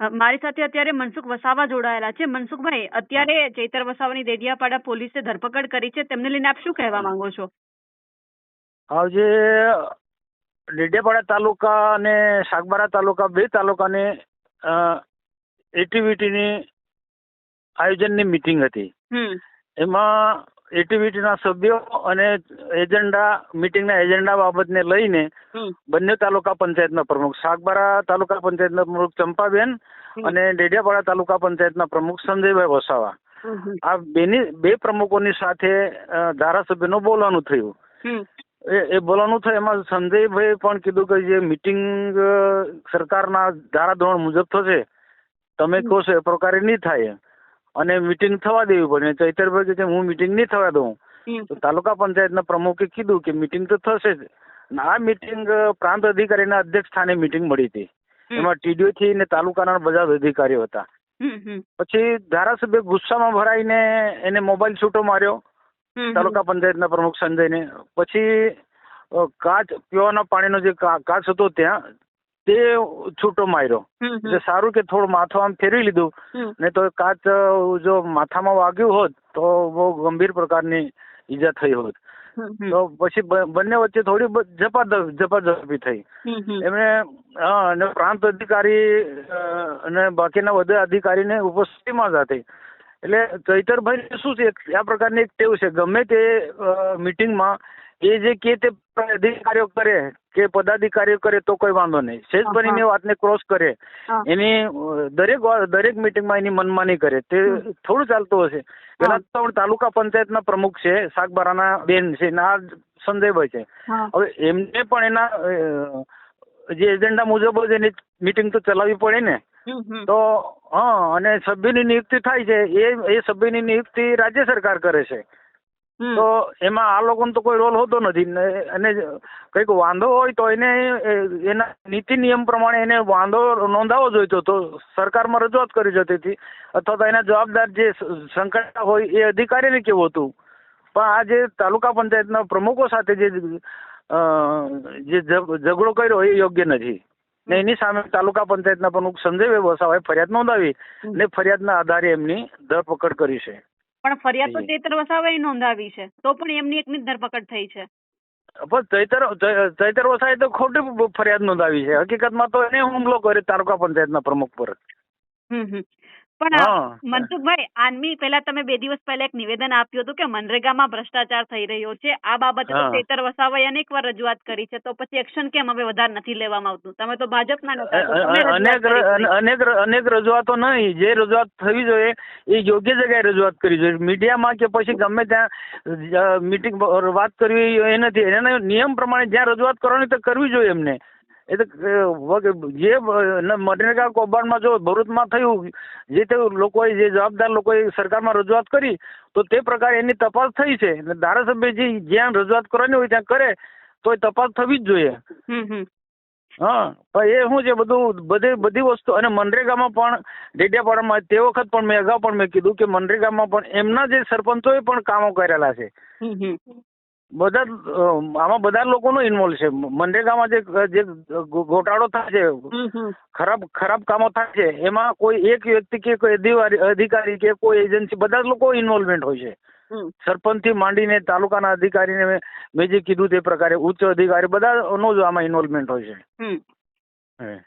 મારી સાથે અત્યારે મનસુખ વસાવા જોડાયેલા છે. મનસુખભાઈ અત્યારે ચૈતર વસાવાની દેડિયાપાડા પોલીસે ધરપકડ કરી છે. તેમને લઈને આપ શું કહેવા માંગો છો? આજે ડેડિયાપાડા તાલુકા અને સાગબારા તાલુકા બે તાલુકાની એક્ટિવિટીની આયોજનની મિટિંગ હતી. એમાં એક્ટિવિટીના સભ્યો અને એજન્ડા મિટિંગના એજન્ડા બાબતને લઈને બંને તાલુકા પંચાયતના પ્રમુખ સાગબારા તાલુકા પંચાયતના પ્રમુખ ચંપાબેન અને ડેડિયાપાડા તાલુકા પંચાયતના પ્રમુખ સંજયભાઈ વસાવા. આ બેની બે પ્રમુખોની સાથે ધારાસભ્યનું બોલવાનું થયું. એ એ બોલવાનું થયું. એમાં સંજયભાઈ પણ કીધું કે જે મિટિંગ સરકારના ધારાધોરણ મુજબ થશે. તમે કહો છો એ પ્રકારે નહીં થાય અને મિટિંગ થવા દેવી પડે. ચૈતરભાઈ કે હું મિટિંગ નહીં થવા દઉં. તો તાલુકા પંચાયતના પ્રમુખે કીધું કે મિટિંગ તો થશે જ. આ મિટિંગ પ્રાંત અધિકારીના અધ્યક્ષ સ્થાને મિટિંગ મળી હતી. એમાં ટીડીઓ થી ને તાલુકાના બધા અધિકારીઓ હતા. પછી ધારાસભ્ય ગુસ્સામાં ભરાઈને એને મોબાઈલ છૂટો માર્યો. તાલુકા પંચાયતના પ્રમુખ સંજયને. પછી કાચ પીવાના પાણીનો જે કાચ હતો ત્યાં તે છૂટો માર્યો. એટલે સારું કે થોડું માથું આમ ફેરવી લીધું. ને તો કાચ જો માથામાં વાગ્યું હોત તો બહુ ગંભીર પ્રકારની ઈજા થઈ હોત. તો પછી બંને વચ્ચે થોડી ઝપાઝપ થઈ. એમણે અને પ્રાંત અધિકારી અને બાકીના બધા અધિકારીને ઉપસ્થિતિમાં જ હતી એટલે ચૈતરભાઈ શું છે આ પ્રકારની એક ટેવ છે. ગમે તે મિટિંગમાં એ જે કે તે અધિકારીઓ કરે કે પદાધિકારીઓ કરે તો કોઈ વાંધો નહીં. સેજ હા. વાતને ક્રોસ કરે. એની દરેક દરેક મિટિંગમાં એની મનમાની કરે. તે થોડું ચાલતું હશે. પેલા તો તાલુકા પંચાયતના પ્રમુખ છે સાગબારાના બેન છે ના આ સંજયભાઈ છે. હવે એમને પણ એના જે એજન્ડા મુજબ જ એની મિટિંગ તો ચલાવવી પડે ને. તો હા અને સભ્યની નિયુક્તિ થાય છે. એ એ સભ્યની નિયુક્તિ રાજ્ય સરકાર કરે છે. તો એમાં આ લોકોનો તો કોઈ રોલ હોતો નથી. ને અને કંઈક વાંધો હોય તો એને એના નીતિ નિયમ પ્રમાણે એને વાંધો નોંધાવો જોઈતો. તો સરકારમાં રજૂઆત કરી જતી હતી અથવા તો એના જવાબદાર જે સંકળાયેલા હોય એ અધિકારીને કેવું હતું? પણ આ જે તાલુકા પંચાયતના પ્રમુખો સાથે જે જે ઝઘડો કર્યો એ યોગ્ય નથી. ને એની સામે તાલુકા પંચાયતના પ્રમુખ સંજયભાઈ વસાવાએ ફરિયાદ નોંધાવી ને ફરિયાદના આધારે એમની ધરપકડ કરી છે. પણ ફરિયાદ તો. ચૈતર વસાવાએ નોંધાવી છે તો પણ એમની એકની ધરપકડ થઈ છે પણ ચૈતર ચૈતર વસાએ તો ખોટી ફરિયાદ નોંધાવી છે હકીકતમાં તો એને હુમલો કર્યો તાલુકા પંચાયતના પ્રમુખ પર હમ હમ. પણ. મનસુખભાઈ આનમી પહેલા તમે બે દિવસ પહેલા એક નિવેદન આપ્યું હતું કે મનરેગામાં ભ્રષ્ટાચાર થઈ રહ્યો છે. આ બાબતે ચેતર વસાવાએ અનેક વાર રજૂઆત કરી છે. તો પછી એક્શન કેમ હવે વધારે નથી લેવામાં આવતું? તમે તો ભાજપના અનેક કરી. અનેક અનેક રજૂઆતો નહીં. જે રજૂઆત થવી જોઈએ એ યોગ્ય જગ્યાએ રજૂઆત કરવી જોઈએ. મીડિયામાં કે પછી ગમે ત્યાં મિટિંગ વાત કરવી એ નથી. એના નિયમ પ્રમાણે જ્યાં રજૂઆત કરવાની તો કરવી જોઈએ એમને. એ તો અ, વગ- જે મનરેગા કૌભાંડમાં જો ભરૂચમાં થયું જે તે લોકોએ જે જવાબદાર લોકોએ સરકારમાં રજૂઆત કરી તો તે પ્રકારે એની તપાસ થઈ છે અને ધારાસભ્યજી જ્યાં રજૂઆત કરવાની હોય ત્યાં કરે તો એ તપાસ થવી જ જોઈએ. હા પણ એ શું છે બધું બધી બધી વસ્તુ અને મનરેગામાં પણ ડેડિયાપાડામાં તે વખત પણ મેં અગાઉ પણ મેં કીધું કે મનરેગામાં પણ એમના જે સરપંચોએ પણ કામો કરેલા છે. બધા આમાં બધા લોકોનો ઇન્વોલ્વ છે. મનરેગામાં જે જે ગોટાળો થાય છે. ખરાબ ખરાબ કામો થાય છે એમાં કોઈ એક વ્યક્તિ કે કોઈ અધિકારી કે કોઈ એજન્સી બધા જ લોકો ઇન્વોલ્વમેન્ટ હોય છે. સરપંચ સરપંચથી માંડીને તાલુકાના અધિકારીને મેં- જે કીધું તે પ્રકારે ઉચ્ચ અધિકારી બધાનો જ આમાં ઇન્વોલ્વમેન્ટ હોય છે. હમ.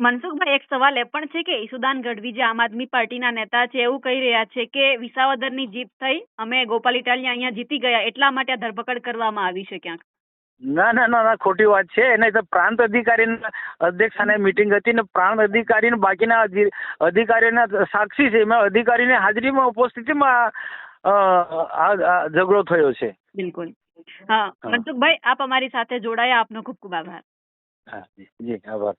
મનસુખભાઈ એક સવાલ એ પણ છે કે ઈસુદાન ગઢવી જે આમ આદમી પાર્ટીના નેતા છે એવું કહી રહ્યા છે કે વિસાવદરની જીત થઈ અમે ગોપાલ ઇટાલિયા અહીંયા જીતી ગયા એટલા માટે આ ધરપકડ કરવામાં આવી છે ક્યાંક? ના ના ના ના ખોટી વાત છે. એને તો પ્રાંત અધિકારીના અધ્યક્ષાને મિટિંગ હતી ને પ્રાંત અધિકારી બાકીના અધિ- અધિકારીના સાક્ષી છે. એમાં અધિકારીની હાજરીમાં ઉપસ્થિતિમાં ઝઘડો થયો છે. બિલકુલ. હા. મનસુખભાઈ આપ અમારી સાથે જોડાયા. આપનો ખૂબ ખૂબ આભાર. હા જી આભાર.